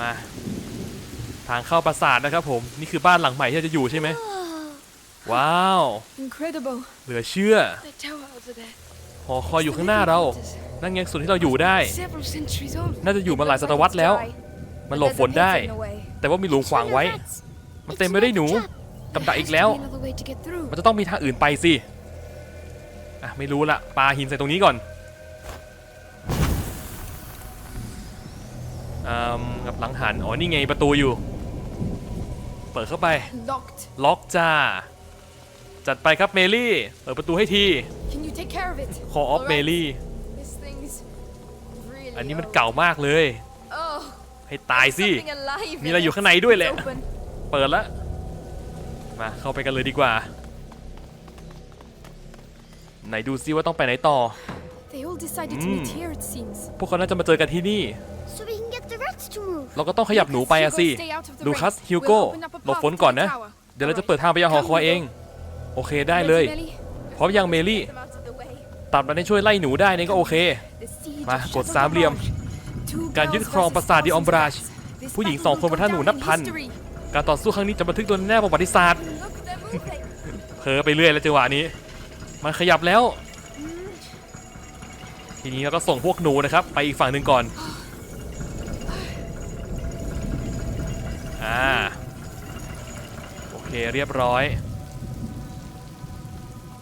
มา ทางเข้าปราสาทนะครับผมนี่คือบ้านหลังใหม่ที่เราจะอยู่ใช่ไหมว้าว Incredible. เหลือเชื่อ The tower over there. หอคอยอยู่ข้างหน้าเรา นั่นไงส่วนที่เราอยู่ได้ Several centuries old. น่าจะอยู่มาหลายศตวรรษแล้ว มันหลบฝนได้ แต่ว่ามีหลุมขวางไว้ มันเต็มไปด้วยหนูกับดักอีกแล้ว Another way to get through. มันจะต้องมีทางอื่นไปสิ อะ ไม่รู้ละปาหินใส่ตรงนี้ก่อน กับหลังหัน อ๋อ นี่ไงประตูอยู่ เปิดเข้าไป Locked. ล็อกจ้า จัดไปครับเมลี่ เปิดประตูให้ที Can you take care of it? คอออฟ Alright. เมลี่ This thing's really อันนี้มัน old. เก่ามากเลย Oh, ให้ตายสิ something alive มี in อะไรอยู่ it. ข้างในด้วยแหละ It's open. เปิดละมาเข้าไปกันเลยดีกว่า ไหนดูซิว่าต้องไปไหนต่อ They all decided to Mm. meet here, it seems. พวกเขาน่าจะมาเจอกันที่นี่ So we เราก็ต้องขยับหนูไปอะสิ Hugo, stay out of the ลู rain. คัสฮิว We'll โก้ open up a หลบ path ฝนก่อน to the นะ tower. เดี๋ยวเราจะ Alright. เปิดทางไปยังหอคอยเอง โอเคได้เลย Ready, Melly? พร้อมยังเมลี่ Them out of the way. ตัดมันให้ช่วยไล่หนูได้นี่ก็โอเค The siege มา of กด Chateau สามเหลี่ยม Marche. Two การยึด girls ครอง versus ปราสาทดิออมบราช thousands of rats. This ผู้หญิง battle สองคน will บรรทัดหนู go นับ down in พัน history. การต่อสู้ครั้งนี้จะบันทึกโดยแน่ประวัติศาสตร์ Look, they're moving. เผลอไปเรื่อยแล้วจังหวะนี้ มันขยับแล้ว ทีนี้เราก็ส่งพวกหนูนะครับ ไปอีกฝั่งหนึ่งก่อน อ่าโอเคเรียบร้อย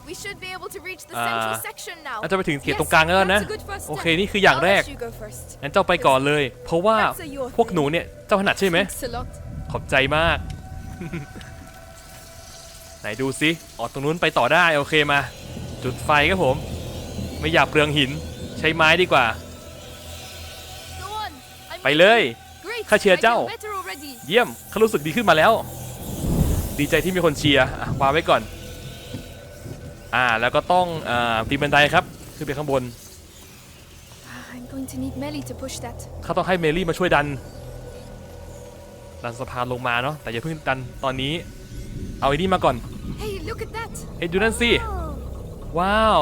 We should be able to reach the อ่า central section now. น่าจะไปถึงเขต Yes, ตรงกลางแล้วนะ that's a good first โอเค step. นี่คืออย่าง I'll แรก let you go first. งั้นเจ้าไปก่อนเลย เพราะว่าพวกหนูเนี่ยเจ้าถนัดใช่ไหม Thanks a lot. ขอบใจมาก ไหนดูซิออกตรงนู้นไปต่อได้โอเคมา จุดไฟครับผม ไม่อยากเปลืองหินใช้ไม้ดีกว่า Go on. I'm ไปเลย Great. ข้าเชียร์ I เจ้า feel better already. เยี่ยมเขารู้สึกดีขึ้นมาแล้ว ดีใจที่มีคนเชียร์อะวางไว้ก่อน อ่าแล้วก็ต้องอ่าปีนบันไดครับ ขึ้นไปข้างบน Ah, I'm going to need Melly to push that. เขาต้องให้เมลี่มาช่วยดัน ดันสะพานลงมาเนาะแต่อย่าเพิ่งดันตอนนี้ เอาไอ้นี่มาก่อน Hey, look at that. เฮ้ยดูนั่นสิว้าว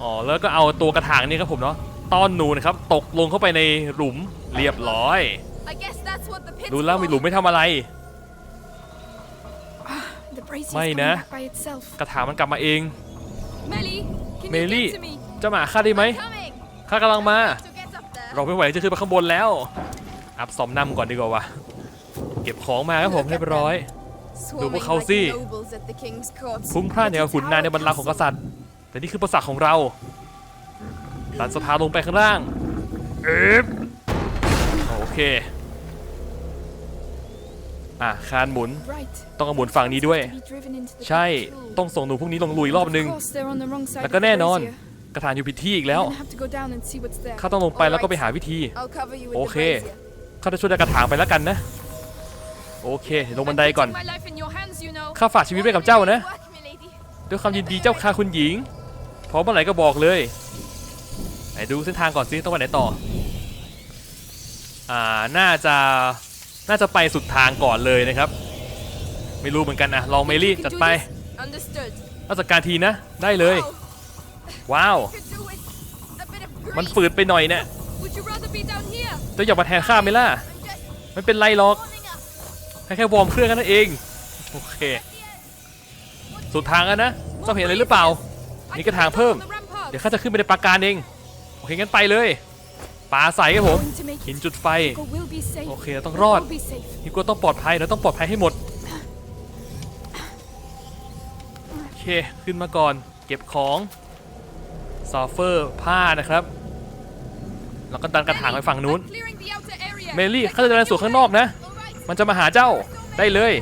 อ๋อ แล้วก็เอาตัวกระถางนี่ครับผมเนาะ ต้อนหนูนะครับ ตกลงเข้าไปในหลุมเรียบร้อย I guess that's what the pit's ดูแล้วมีหลุม for. ไม่ทำอะไร The bracier's ไม่ coming นะ back by itself. กระถางมันกลับมาเอง Melly, can Melly. you get to me? จะมาหาข้าได้ไหม Coming. ข้ากำลังมา To get up there. เราไม่ไหวจะขึ้นไปข้างบนแล้ว อัพสอมนำก่อนดีกว่าวะเก็บของมาครับผมเรียบร้อย Swarming ดูพวกเขา like สิ nobles at the king's court. พลุ้งพล่านอย่างกับขุนนางในบรรลังก์ของกษัตริย์ แต่นี่คือประสาทของเราดันสะพานลงไปข้างล่างเอฟโอเค อะคานหมุน Right. ต้องเอาหมุนฝั่งนี้ด้วย To be driven into the ใช่ capital. ต้องส่งหนูพวกนี้ลงลุยรอบนึง Of course, they're on the wrong side แล้ว of ก็ the แน่นอน brazier. กระถางอยู่ผิดที่อีกแล้ว I'm gonna have to go down and see what's there. ข้าต้องลงไปแล้วก็ไปหาวิธี I'll cover you with โอ the เค brazier. ข้าจะช่วยดันกระถางไปแล้วกันนะ โอเคเดี๋ยวลงบันไดก่อน I'm putting my life in your hands, you know. ข้าฝากชีวิตไว้กับเจ้านะ Work, milady. ด้วยความยินดีเจ้าค่ะคุณหญิง พร้อมเมื่อไหร่ก็บอกเลย ไหนดูเส้นทางก่อนสิต้องไปไหนต่อ อ่า น่าจะ น่าจะไปสุดทางก่อนเลยนะครับ ไม่รู้เหมือนกันนะลองเมลี่ You can จัด do ไป this. Understood. ราชการทีนะ ได้เลย Wow, ว้าว you could do it. A bit of มัน grease. ฝืดไปหน่อยเนี่ย Would you rather be down here? เจ้าอยากมาแทนข้าไหมล่ะ I'm just ไม่เป็นไรหรอก warming up. แค่แค่วอร์มเครื่องกันนั่นเอง โอเค สุดทางแล้วนะเจ้าเห็นอะไรหรือเปล่า I นี่ can กระถาง get up เพิ่ม on the rampart. เดี๋ยวข้าจะขึ้นไปในปราการเอง โอเคงั้นไปเลย ปาใส่ครับผมหินจุดไฟ โอเคเราต้องรอดฮิโก้ต้องปลอดภัยเราต้องปลอดภัยให้หมด โอเค ขึ้นมาก่อน เก็บของซอฟเฟอร์ผ้านะครับ แล้วก็ดันกระถางไปฝั่งนู้น เมลี่เขาจะเดินสู่ข้างนอกนะ มันจะมาหาเจ้าได้เลย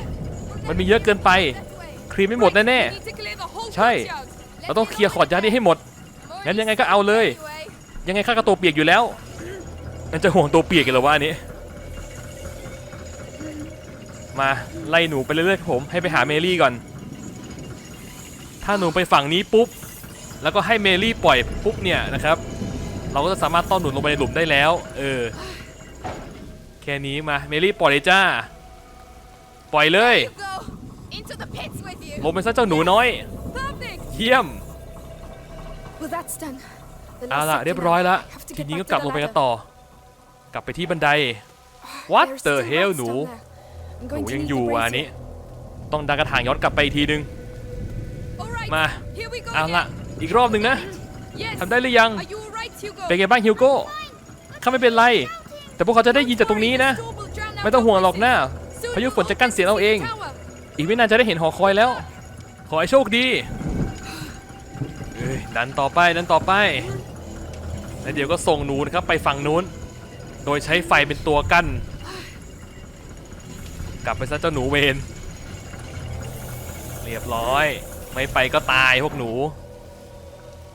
มันมีเยอะเกินไป ครีมไม่หมดแน่ๆใช่ เราต้องเคลียร์ขอดยานี้ให้หมดงั้นยังไงก็เอาเลย ยังไงข้าก็ตัวเปียกอยู่แล้ว มันจะห่วงตัวเปียกกันเหรอวะอันนี้ มาไล่หนูไปเรื่อยๆครับผมให้ไปหาเมลี่ก่อน ถ้าหนูไปฝั่งนี้ปุ๊บ แล้วก็ให้เมลี่ปล่อยปุ๊บเนี่ยนะครับ เราก็จะสามารถต้อนหนูลงไปในหลุมได้แล้ว เออ แค่นี้มาเมลี่ปล่อยเลยจ้า ปล่อยเลย You go into the pits with you. ลงไปซะเจ้าหนูน้อย Perfect. เยี่ยม Well, that's done. The เอา last ล่ะ sector เรียบร้อยแล้ว now. Have to ที get นี้ back ก็ to กลับ the ลงไปกัน ladder. ต่อ กลับไปที่บันได What There's the still hell rats หนู down there. I'm หนู going to ยัง need อยู่ the อะ brace อันนี้ here. ต้องดันกระถางย้อนกลับไปอีกทีนึง All right. มา Here we go เอาละ again. อีกรอบหนึ่งนะ Yes. ทำได้หรือยัง Are you all right, Hugo? เป็นไงบ้างฮิวโก้ข้าไม่เป็นไร แต่พวกเขาจะได้ยินจากตรงนี้นะ ไม่ต้องห่วงหรอกนะพายุฝนจะกั้นเสียงเราเอง อีกไม่นานจะได้เห็นหอคอยแล้ว ขอให้โชคดีเอ้ยดันต่อไปดันต่อไปแล้วเดี๋ยวก็ส่งหนูนะครับไปฝั่งนู้น โดยใช้ไฟเป็นตัวกั้น กลับไปซะเจ้าหนูเวนเรียบร้อย ไม่ไปก็ตายพวกหนู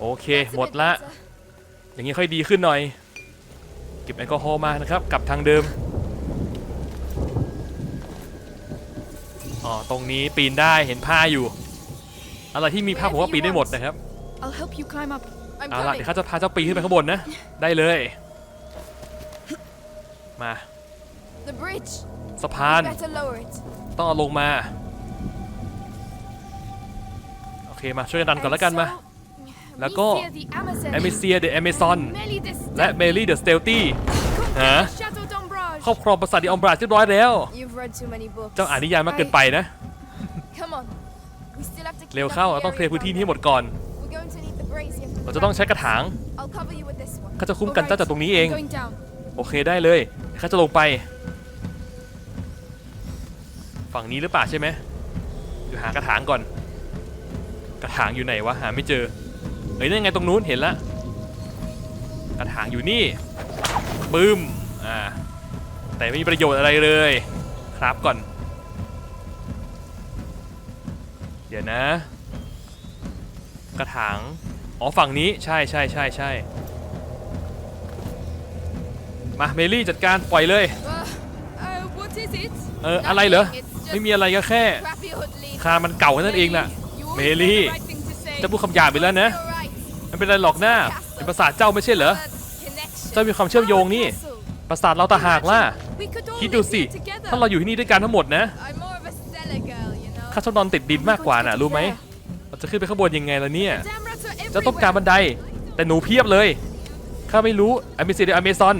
โอเค That's a หมด bit ละ better. อย่างนี้ค่อยดีขึ้นหน่อย เก็บแอลกอฮอล์มานะครับ กลับทางเดิมอ๋อตรงนี้ปีนได้เห็นผ้าอยู่อะไรที่มีผ้าผมว่าปีนได้หมดนะครับ I'll help you climb up. I'm เอาละ coming. เดี๋ยวข้าจะพาเจ้าปีนขึ้นไปข้างบนนะ ได้เลย มา The bridge. สะพาน Better lower it. ต้องเอาลงมา โอเคมาช่วยกันดันก่อนแล้วกันมา And so, แล้วก็ Misia the Amazon. เอมิเซียเดอะเอเมซอน Melly the และ Stealthy. เมลี่เดอะสเตลตี้ Conquer Hả? the Chateau d'Ombrage. ครอบครองปราสาทดิออมบราดเรียบร้อยแล้ว You've read too many books. เจ้าอ่านนิยายมากเกินไปนะ Come on. We still have to clean เร็ว up เข้า the เราต้องเคลียร์ area พื้นที่ around นี้ให้หมด them. ก่อน We're going to need the brazier for เรา the จะต้อง ramp. ใช้กระถาง I'll cover you with this one. เขาจะคุ้มกันเจ้าจากตรงนี้เอง I'm going down. โอเคได้เลย เขาจะลงไป ฝั่งนี้หรือเปล่าใช่ไหมเดี๋ยวหากระถางก่อน กระถางอยู่ไหนวะหาไม่เจอเฮ้ยนั่นไงตรงนู้นเห็นละกระถางอยู่นี่ปึ้มอ่าแต่ไม่มีประโยชน์อะไรเลยครับก่อน เดี๋ยวนะ กระถางอ๋อฝั่งนี้ใช่ใช่ใช่ใช่ มาเมลี่จัดการปล่อยเลย Uh, uh, what is it? เอออะไรเหรอ Nothing, it's just ไม่มีอะไรก็แค่ crappy old lady. คามันเก่าแค่นั้นเองน่ะ You always เม say ลี่ the right thing to say. จะพูดคำหยาบไปแล้วนะ You're right. ไม่เป็นไรหรอกนะเป็นประสาทเจ้าไม่ใช่เหรอ But connection. เจ้ามีความเชื่อมโยงนี่ Our castle. ประสาทเราต่างหากล่ะ We could all คิดดู live สิ here together. ถ้าเราอยู่ที่นี่ด้วยกันทั้งหมดนะ I'm more of a stellar girl, you know. ข้าชอบนอนติดดินมากกว่าน่ะรู้ไหมเราจะขึ้นไปข้างบนยังไงล่ะเนี่ย Damn rats are เจ้าต้องการบัน everywhere. ได แต่หนูเพียบเลยข้าไม่รู้อเมซิเดอเมซอน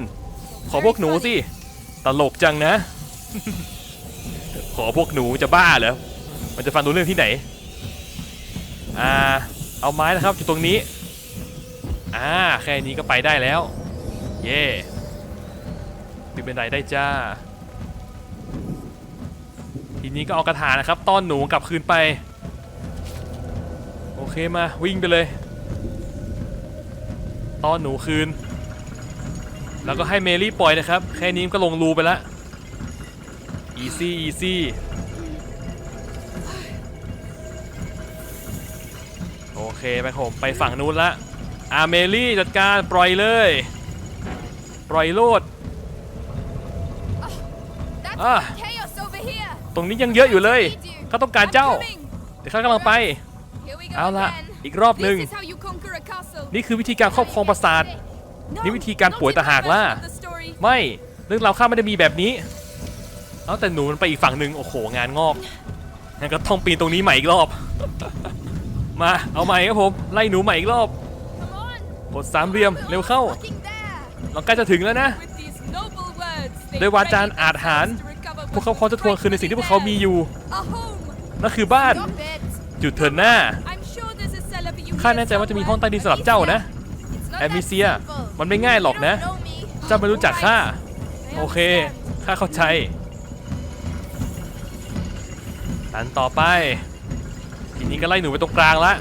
ขอพวกหนูสิ ตลกจังนะ ขอพวกหนูจะบ้าเหรอ มันจะฟังรู้เรื่องที่ไหน อ่า เอาไม้นะครับอยู่ตรงนี้ อ่า แค่นี้ก็ไปได้แล้ว เย่มีบันไดได้จ้า ทีนี้ก็เอากระถานะครับ ต้อนหนูกลับคืนไป โอเคมาวิ่งไปเลย ต้อนหนูคืน แล้วก็ให้เมลี่ปล่อยนะครับ แค่นี้มันก็ลงรูไปแล้วอีซี่อีซี่โอเคไปผมไปฝั่งนู้นละอาเมลี่จัดการปล่อยเลย ปล่อยโลด That's Ah. chaos over here. ตรงนี้ยังเยอะอยู่เลยเขาต้องการเจ้า I'm coming. เดี๋ยวข้ากำลังไป Here we go เอาละ again. อีกรอบหนึ่ง This is how you conquer a castle. นี่คือวิธีการครอบครองปราสาท No, นี่วิธีการป่วย not in ต่างหาก my ล่ะ version of the story. ไม่เรื่องราวข้าไม่ได้มีแบบนี้ เอาแต่หนูมันไปอีกฝั่งหนึ่งโอ้โหงานงอกงั้นก็ต้องปีนตรงนี้ใหม่อีกรอบ มาเอาใหม่ครับผมไล่หนูใหม่อีกรอบ Come on. กดสามเหลี่ยมเร็วเข้า Fucking there. เราใกล้จะถึงแล้วนะ With these noble words, they ด้วยวาจา ready อาจหาร themselves to recover พวกเขาพร้อมจะทวงคืนในสิ่งที่พวกเขามีอยู่ A home. นั่นคือบ้าน Stop it. หยุดเถินหน้า I'm sure there's a cellar for you ข้า here แน่ใจว่าจะมีห้อง somewhere. ใต้ดินสำหรับเจ้านะ It's not แอ that มิเซีย simple. มันไม่ง่ายหรอกนะ เจ้าไม่รู้จักข้า โอเค ข้าเข้าใจอันต่อไป ทีนี้ก็ไล่หนูไปตรงกลางละ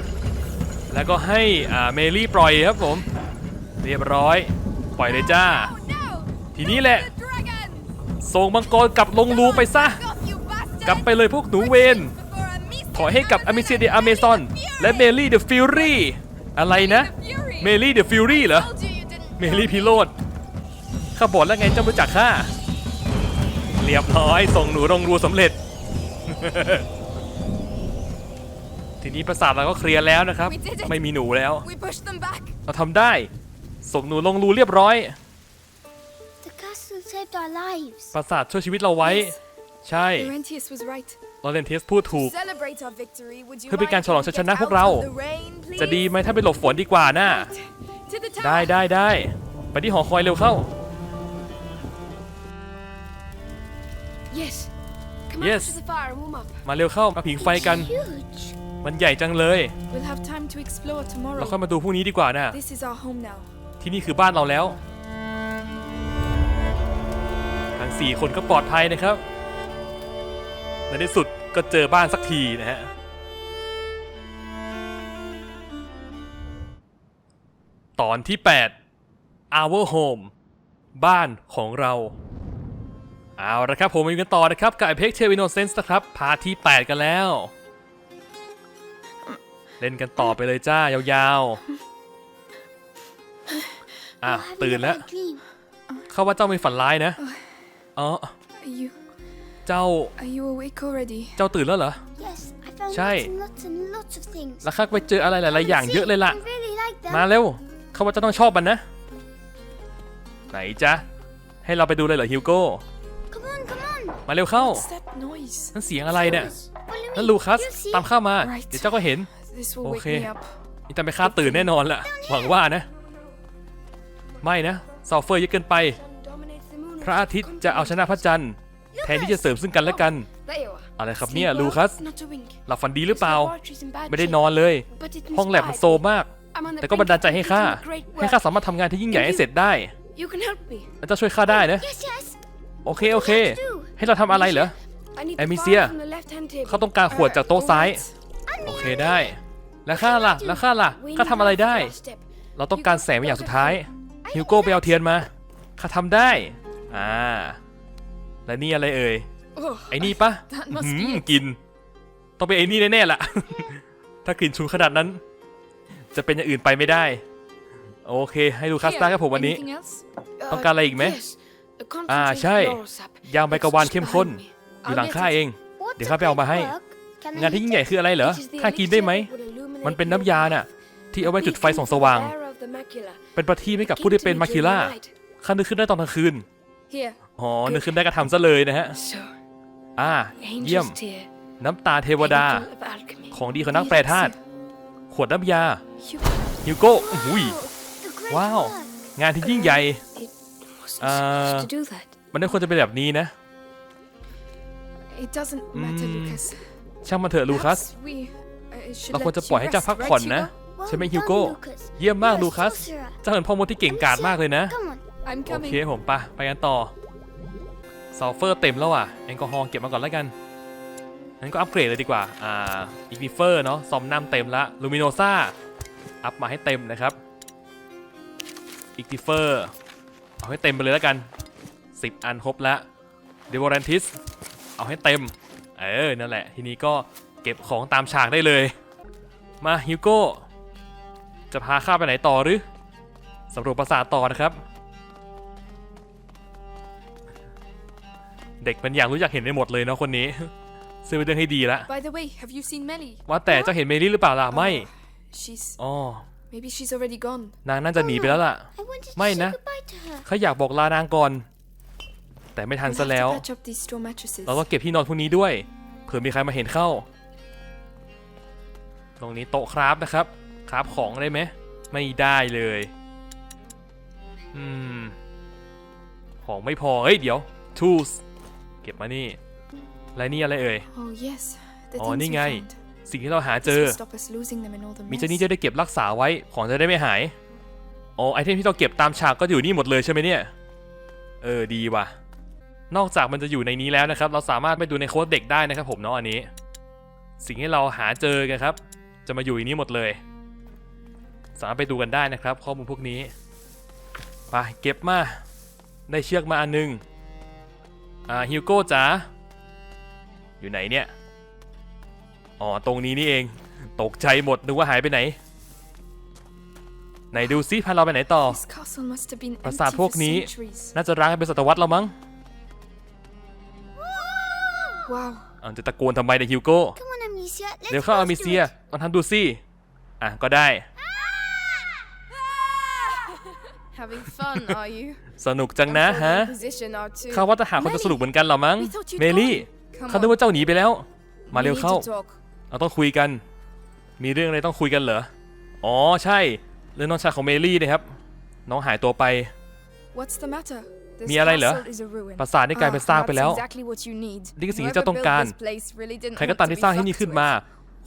แล้วก็ให้อ่าเมลี่ปล่อยครับผม เรียบร้อย ปล่อยเลยจ้า ทีนี้แหละ ส่งมังกรกลับลงรูไปซะ กลับไปเลยพวกหนูเวน ถอยให้กับอเมซิเดอเมซอน และเมลี่เดอะฟิวรี่ อะไรนะ เมลี่เดอะฟิวรี่เหรอ Told you you didn't เมลี่พิโรธข้าบอกแล้วไงเจ้าไม่รู้จักข้าเรียบร้อยส่งหนูลงรูสำเร็จ ทีนี้ประสาทเราก็เคลียร์แล้วนะครับ We did it ไม่มีหนูแล้ว We pushed them back. เราทำได้ส่งหนูลงรูเรียบร้อย The castle saved our lives. ประสาทช่วยชีวิตเราไว้ใช่ Laurentius was right. ลอเรนเทสพูดถูก Celebrate our victory. Would you เพื่อเป็นการ mind ฉลองชัยชนะ get พวก out เรา of the rain, please? จะดีไหมถ้าไปหลบฝนดีกว่าน่ะ ได้ได้ได้ไปที่หอคอยเร็วเข้า Yes. Yes. มาเร็วเข้ามาผิงไฟกันมันใหญ่จังเลยเรา tomorrow. ค่อยมาดูพรุ่งนี้ดีกว่านะ This ที่นี่คือบ้านเราแล้ว ทั้งสี่คนก็ปลอดภัยนะครับ ในที่สุดก็เจอบ้านสักทีนะฮะ ตอนที่ 8 Our Home บ้านของเรา เอาละครับผมมาอยู่กันต่อนะครับ กับ Apex t e r m i n o Sense นะครับ พาร์ทที่ 8 กันแล้ว เล่นกันต่อไปเลยจ้า ยาวๆ อะ Having ตื่น a แล้ว bad dream. เข้าว่าเจ้ามีฝันร้ายนะ อ๋อ Are you เจ้า are you awake already? เจ้าตื่นแล้วเหรอ Yes, I found Chai. lots and lots and lots of things. แล้วข้าไปเจออะไรหลาย ๆ อย่างเยอะเลยล่ะ I really like them. มาเร็ว เข้าว่าเจะต้องชอบมันนะ ไหนจ๊ะ ให้เราไปดูเลยเหรอฮิวโก้ Come on, come on. มาเร็วเข้า What's that noise? นั่นเสียงอะไรเนี่ย Follow me. นั่นลูคัส You'll see. ตามข้ามา Right. เดี๋ยวเจ้าก็เห็น This will wake Okay. me up. นี่ทำให้ข้าตื่นแน่นอนล่ะ หวังว่านะ ไม่นะซอลเฟอร์เยอะเกินไป Dominates the moon พระอาทิตย์จะเอาชนะพระจันทร์ แทนที่จะเสริมซึ่งกันและกัน There you are. อะไรครับ Sleep เนี่ย well? ลูคัส Not a wink. หลับฝันดีหรือเปล่า Laboratory's in bad ไม่ได้ shape, นอนเลย but it ห้องแลบมัน inspired โซม me. มาก I'm on the แต่ก็บันดาลใจให้ข้า brink of great ให้ work. ข้าสามารถทำงานที่ยิ่งใหญ่ให้เสร็จได้ You can help me. แล้วเจ้าช่วยข้าได้นะ Yes, yes. โอเคโอเค ให้เราทำอะไรเหรอ I need Eh, the Misia. file from the left-hand table. เขาต้องการขวดจากโต๊ะซ้าย Alright. โอเคได้ แล้วข้าล่ะ แล้วข้าล่ะ We ข้าทำอะไรได้ need the last step. เราต้องการแสงเป็นอย่างสุดท้าย ฮิวโก้ไปเอาเทียนมา ข้าทำได้ อ่า และนี่อะไรเอ่ย Oh, ไอ้นี่ปะ That must หื be ม it. กิน ต้องเป็นไอ้นี่แน่ๆล่ะ ถ้ากลิ่นชูขนาดนั้น จะเป็นอย่างอื่นไปไม่ได้ โอเค ให้ดูคัสตา Here, ครับผมวันนี้ anything else? ต้องการอะไรอีกไหม yes, a อ่า concentrated ใช่ floral sap. ยางใบกระวานเข้มข้น It's behind me. อยู่หลัง I'll ข้า get เอ it. ง What เดี๋ยวข้าไปเอามาให้ work? Can I งานที่ eat ยิ่งใหญ่ it? คืออะไรเหรอ It is the ข้ากินได้ไหม elixir that will illuminate มันเป็น the น้ำยา ocean. น่ะ ที่เอาไว้จุดไฟส่องสว่าง Bearer of the macula. เป็นประทีปให้กับผู้ที่เป็นมาคิล่าข้านึกขึ้นได้ตอนกลางคืน Here, อ๋อ นึกขึ้นได้ก็ทำซะเลยนะฮะ so อ่า เยี่ยม angel's tear. น้ำตาเทวดา pinnacle of alchemy. ของดีของนักแปรธาตุ ขวดน้ำยา You ฮิวโก้อุ้ย The great Wow. work. งานที่ยิ่งใหญ่ it wasn't Uh, supposed to do that. มันไม่ควรจะเป็นแบบนี้นะ It doesn't matter, Mm, Lucas. ช่างมันเถอะลูคัส Perhaps we, uh, should เราควร let จะปล่อย you ให้เจ้า rest, พัก right, ผ่อนนะ Hugo? ใช่ไหม Well ฮิวโก้ done, Lucas. เยี่ยมมาก You're a ลูคัส sorcerer. เจ้าเห็นพ่อมดที่เก่งกาจมากเลยนะ Come on. I'm โอ coming. เคผมปะไปกันต่อซัลเฟอร์เต็มแล้วอะ แอลกอฮอล์เก็บมาก่อนแล้วกัน งั้นก็อัปเกรดเลยดีกว่า อ่าอีกนิเฟอร์เนาะ ซอมน้ำเต็มละลูมิโนซ่า อัพมาให้เต็มนะครับอีกนิเฟอร์ เอาให้เต็มไปเลยแล้วกัน 10 อันครบแล้วเดวอรันทิส เอาให้เต็ม เออ นั่นแหละ ทีนี้ก็เก็บของตามฉากได้เลย มาฮิวโก้ จะพาข้าไปไหนต่อหรือสำรวจปราสาทต่อนะครับ เด็กมันอยากรู้อยากเห็นไปหมดเลยเนาะคนนี้ ซึ่งเป็นเรื่องให้ดีละ By the way, have you seen Melly? ว่าแต่เจ้าเห็นเมลี่หรือเปล่าล่ะ ไม่ She's อ๋อ maybe she's already gone. นางน่าจะหนีไปแล้วล่ะ I wanted to Mai say na. goodbye to her. เขาอยากบอกลานางก่อน แต่ไม่ทัน We'll ซะ have แล้ว to patch up these straw mattresses. เราต้องเก็บที่นอนพวกนี้ด้วย เผื่อมีใครมาเห็นเข้า ตรงนี้โต๊ะคราฟนะครับ คราฟของได้ไหม ไม่ได้เลย อืม ของไม่พอ เฮ้ย เดี๋ยว tools เก็บมานี่ และนี่อะไรเอ่ย Oh yes, the อ๋อ things นี่ we ไง found. สิ่งที่เราหาเจ This อ will stop us losing them in all the มี mess. เจ้านี้จะได้เก็บรักษาไว้ ของจะได้ไม่หาย อ๋อ ไอเทมที่เราเก็บตามฉากก็อยู่นี่หมดเลยใช่ไหมเนี่ย เออ ดีว่ะ นอกจากมันจะอยู่ในนี้แล้วนะครับ เราสามารถไปดูในโค้ดเด็กได้นะครับผมเนาะอันนี้ สิ่งที่เราหาเจอกันครับ จะมาอยู่ในนี้หมดเลย สามารถไปดูกันได้นะครับ ข้อมูลพวกนี้ ไปเก็บมา ได้เชือกมาอันหนึง อ่าฮิวโก้จ๋า อยู่ไหนเนี่ย อ๋อ ตรงนี้นี่เอง ตกใจหมดนึกว่าหายไปไหน ไหนดูซิพาเราไปไหนต่อ This castle must have been ปรา empty สาทพว for กนี้ centuries. น่าจะร้างกันเป็นศตวรรษแล้วมั้ง Wow. อ่าจะตะโกนทำไมเนี่ยฮิวโก้ Come on, Amicia. Let's เดี๋ยวเข้า go อามิ through เซีย it. ลองทำดูสิอะก็ได้ Having fun, are you? สนุกจังนะฮะ Position are too. ข้าว่าทหารคงจะสนุกเหมือนกันเหรอมั้ง We thought you'd เมลี่ Come ข้านึก on. ว่าเจ้าหนีไปแล้ว มาเร็ว We need เข้า to talk. เราต้องคุยกัน มีเรื่องอะไรต้องคุยกันเหรอ อ๋อใช่ เรื่องน้องชายของเมลี่นะครับ น้องหายตัวไป What's the matter? This มีอะไรเหรอ castle is a ruin. ปราสาทได้กลายเป็นซากไปแล้ว that's exactly what you need. นี่คือสิ่งที่ Whoever เจ้าต้อง built การ this place really didn't ใครก็ want ตาม to ที่ be สร้างที่นี่ fucked ขึ้น with. มา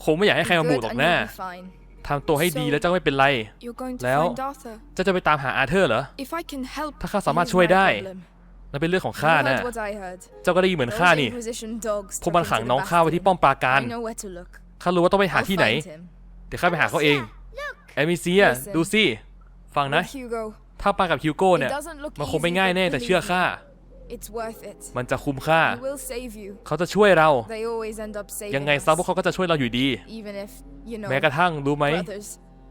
คงไม่อยากให้ใคร Be มาบุก good หรอก and นะ you'll be fine. ทำตัวให้ดีแล้วเจ้าไม่เป็นไร You're going to Leo. find Arthur. เจ้าจะไปตามหาอาเธอร์เหรอ If I can help, ถ้าข้าสามารถ Here's ช่วย my ได้ problem. นั่นเป็นเรื่องของ You ข้า heard นะ what I heard. เจ้าก็ได้ยินเหมือน Those ข้านี่ Inquisition dogs พวกมัน took him ขัง to the น้องข้าไว้ที่ bastion. ป้อมปราการ I know where to look. ข้ารู้ว่าต้องไปหา I'll ที่ไหน find him. เดี๋ยวข้าไปหาเขาเอง Look, เอมิเซีย Listen. ดูสิ ฟังนะ Look, Hugo. ถ้าปากับฮิวโก้ It เนี่ย doesn't look มันคงไม่ easy, ง่าย but แน่แต่ believe เชื่อ me, ข้า It's worth it. มันจะคุ้มค่า He will save you. เขาจะช่วยเรา They always end up saving ยังไง us. ซะพวกเขาก็จะช่วยเราอยู่ดี Even if, you know, แม้กระทั่งรู้ไหม brothers.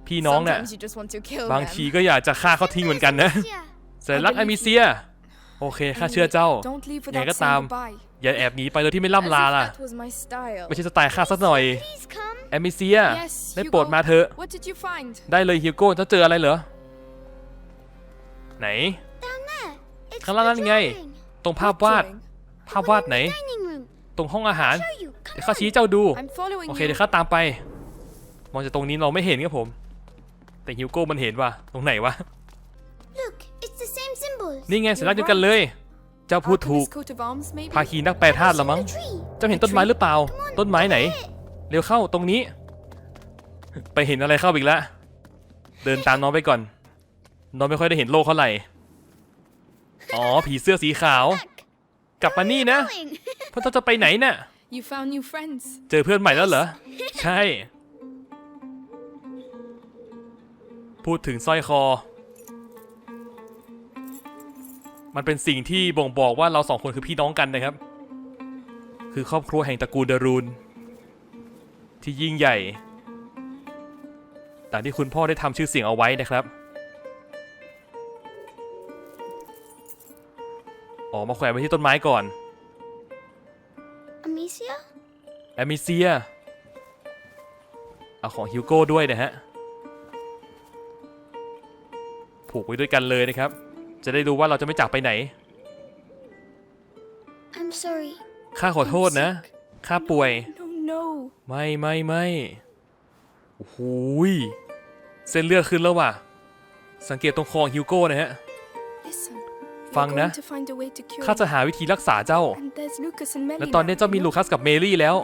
พี่น้องเนี่ย Sometimes you just want to kill บาง them. ทีก็อยากจะฆ่าเขาทิ้งเหมือนกันนะ yeah. สัญลักษณ์เอมิเซีย โอเคข้าเชื่อเจ้า don't leave ยังไง without ก็ตาม saying goodbye. อย่าแอบหนีไปโดยที่ไม่ As ล่ำ if ลาล่ะ that was my style. ไม่ใช่สไตล์ข้าสักหน่อย Please come. เอมิเซีย Yes, ได้โปรด Hugo. มาเถอะ What did you find? ได้เลยฮิวโก้เจ้าเจออะไรเหรอ ไหน Down there. It's ข้างล่างนั่นไง drawing. ตรงภาพวาด Drawing. ภาพวาดไหน Dining room. ตรงห้องอาหาร Show you. เดี๋ยว Come ข้า on. ชี้เจ้าดู I'm following โอเค you. เดี๋ยวข้าตามไป มองจากตรงนี้เราไม่เห็นครับผม แต่ฮิวโก้มันเห็นว่ะ ตรงไหนวะ นี่ไงสัญลักษณ์เดียวกันเลย เจ้าพูดถูก Arthur's coat of arms, maybe? ภาคีนักแปลธาตุละมั้ง The tree. เจ้าเห็นต้นไม้หรือเปล่า ต้นไม้ไหน เร็วเข้าตรงนี้ ไปเห็นอะไรเข้าอีกแล้ว เดินตามน้องไปก่อน น้องไม่ค่อยได้เห็นโลกเท่าไหร่ อ๋อ ผีเสื้อสีขาว กลับมานี่นะ Going. พวกเจ้าจะไปไหนน่ะ You found new friends. เจอเพื่อนใหม่แล้วเหรอ ใช่ พูดถึงสร้อยคอ มันเป็นสิ่งที่บ่งบอกว่าเราสองคนคือพี่น้องกันนะครับ คือครอบครัวแห่งตระกูลเดรูนที่ยิ่งใหญ่ต่างที่คุณพ่อได้ทำชื่อเสียงเอาไว้นะครับอ๋อมาแขวนไว้ที่ต้นไม้ก่อน Amicia? แอมิเซียเอาของฮิวโก้ด้วยนะฮะ ผูกไว้ด้วยกันเลยนะครับ จะได้รู้ว่าเราจะไม่จากไปไหน I'm sorry. ข้าขอโทษนะ ข้าป่วย No, no. ไม่ไม่ไม่โอ้โหยเส้นเลือดขึ้นแล้วว่ะ สังเกตตรงคอของฮิวโก้นะฮะ Listen. We're ฟังนะ going to find a way to cure ข้าจะ you. หาวิธีรักษาเจ้า And there's Lucas and Melly และตอนนี้ now, เจ้ามี you know? ลูคัสกับเมลี่แล้ว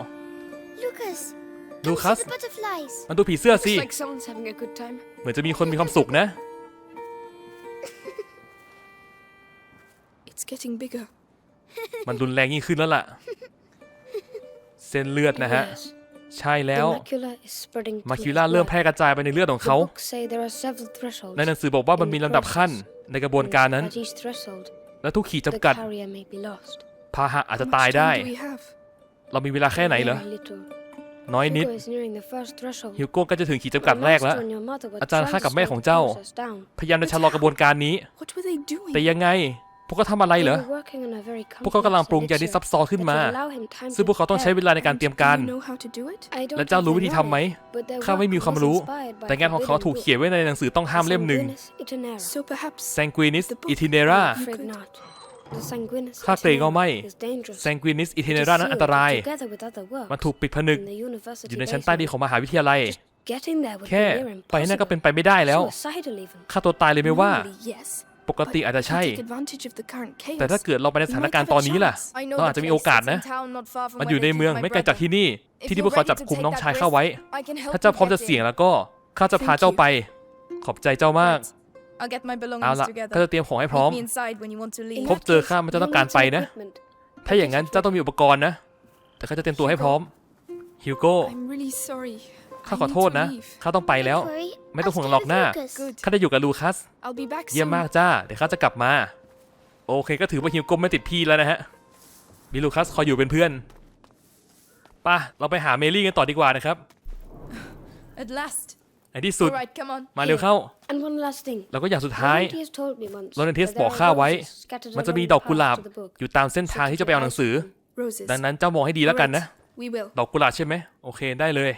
Lucas. Lucas? Come see the butterflies. มันดูผีเสื้อสิ Looks like someone's having a good time. เหมือนจะมีคนมีความสุขนะ getting bigger. มันรุนแรงยิ่งขึ้นแล้วล่ะ เส้นเลือดนะฮะ Yes. ใช่แล้ว The macula is spreading มา to คิ its ล่าเริ่ม blood. แพร่กระจายไปในเลือดของ The เขา books say there are several thresholds. ในหนังสือบอกว่ามันมีลำดับขั้นในกระบวนการนั้น At each threshold, และทุกขีด the จำกัด carrier may be lost. พาหะอาจ How จะ much ตายได้ time do we have? เรามีเวลาแค่ไหนเหรอ Very little. น้อยนิด Hugo is nearing the first threshold. ฮิวโก้ก็จะถึงขีดจำ The กัดแรกแล้ว master and your mother were อาจารย์ trying ข้า to กับแม่ slow ของ the เจ้า process down. พยายามจะชะลอกระบวนการนี้ What were they doing? แต่ยังไงพ วกเขาทำอะไรเหร They อ were working on a very พวกเขากำลัง complex ปรุงยาที่ elixir ซับซ้อนขึ้น that มา would allow him time ซึ่ง to พวกเขาต้องใช้ prepare. เวลาในการเตรียมการ Do you know how to do it? I don't และเจ้า think รู้ they วิธี know ทำไหม it, but their ข้าไม่ work มีความ was รู้ inspired by แต่งานของเขา forbidden ถูก book, เขียนไว้ในหนังสือต้องห้ามเล่มหนึ่ง Sanguinis Itinera. So perhaps Sanguinis The book. Itinera Afraid not. The Sanguinis ข้าเกรงว่าไม่ Itinera is dangerous. Sanguinis It is Itinera นั้นอันต sealed ราย together with other works มันถูกปิดผนึก in the university อยู่ในชั้นใต้ดิน basement. ของมหาวิทยาลัย Getting there would แค่ be near ไปนั่นก็ impossible. เป็นไปไม่ได้แล้ว Suicidal even. ฆ่าตัวตายเลยไม่ว่า normally, yes. ป กติอาจจะใช่ If we take advantage of the current chaos, แต่ถ้าเกิดเราไปในสถานการณ์ตอนนี้ล่ะ I know เรา the อาจจะมี place. โอกาส It's in นะ town, not far from มัน where อยู่ใน they เมือง keep my ไม่ไกลจาก brother. ที่นี่ If ที่ที่ you're พวกเขา ready จับ to คุม take น้อง that ชายเข้า risk, ไว้ I can help ถ้าเจ้า you พร้อม get จะเสี่ยง in. แล้วก็ข้าจะพา Thank เจ้า you. ไป ขอบใจเจ้ามาก Right. I'll get my เอา belongings ล่ะ together. ก็จะเตรียมของให้พร้อม Meet me inside when you want to leave. พบเจอข้ามันจะต้องการไปนะ Equipment. ถ้าอย่างนั้นเจ้าต้องมีอุปกรณ์นะ แต่ข้าจะเตรียมตัวให้พร้อมฮิวโก้ I'm really sorry. ข้า I ขอ need โทษ to นะ leave. ข้าต้องไปแล้ว Don't worry. ไม่ต้อง I'll ห่วง stay หรอก with หน้า Lucas. Good. ข้าได้อยู่กับลูคัส I'll be back เยี่ยม soon. มากจ้า เดี๋ยวข้าจะกลับมา โอเคก็ถือว่าฮิวโก้ไม่ติดพี่แล้วนะฮะ มีลูคัสคอยอยู่เป็นเพื่อนไป่ะ เราไปหาเมลี่กันต่อดีกว่านะครับ At last. ในที่สุด All right, come on. มาเร็วเข้า And one last thing. แล้วก็อย่างสุดท้าย Laurentius told me once โลเรนทิส that บอก there ข้า are ไว้ roses scattered มันจะ along มี the ดอกกุหลาบ paths to the book. อยู่ตามเส้นทางที่จะไปเอาหนังสือ Roses. ดังนั้นเจ้ามองให้ดีแล้วกันนะ We will. ดอกกุหลาบใช่ไหมโอเคได้เลย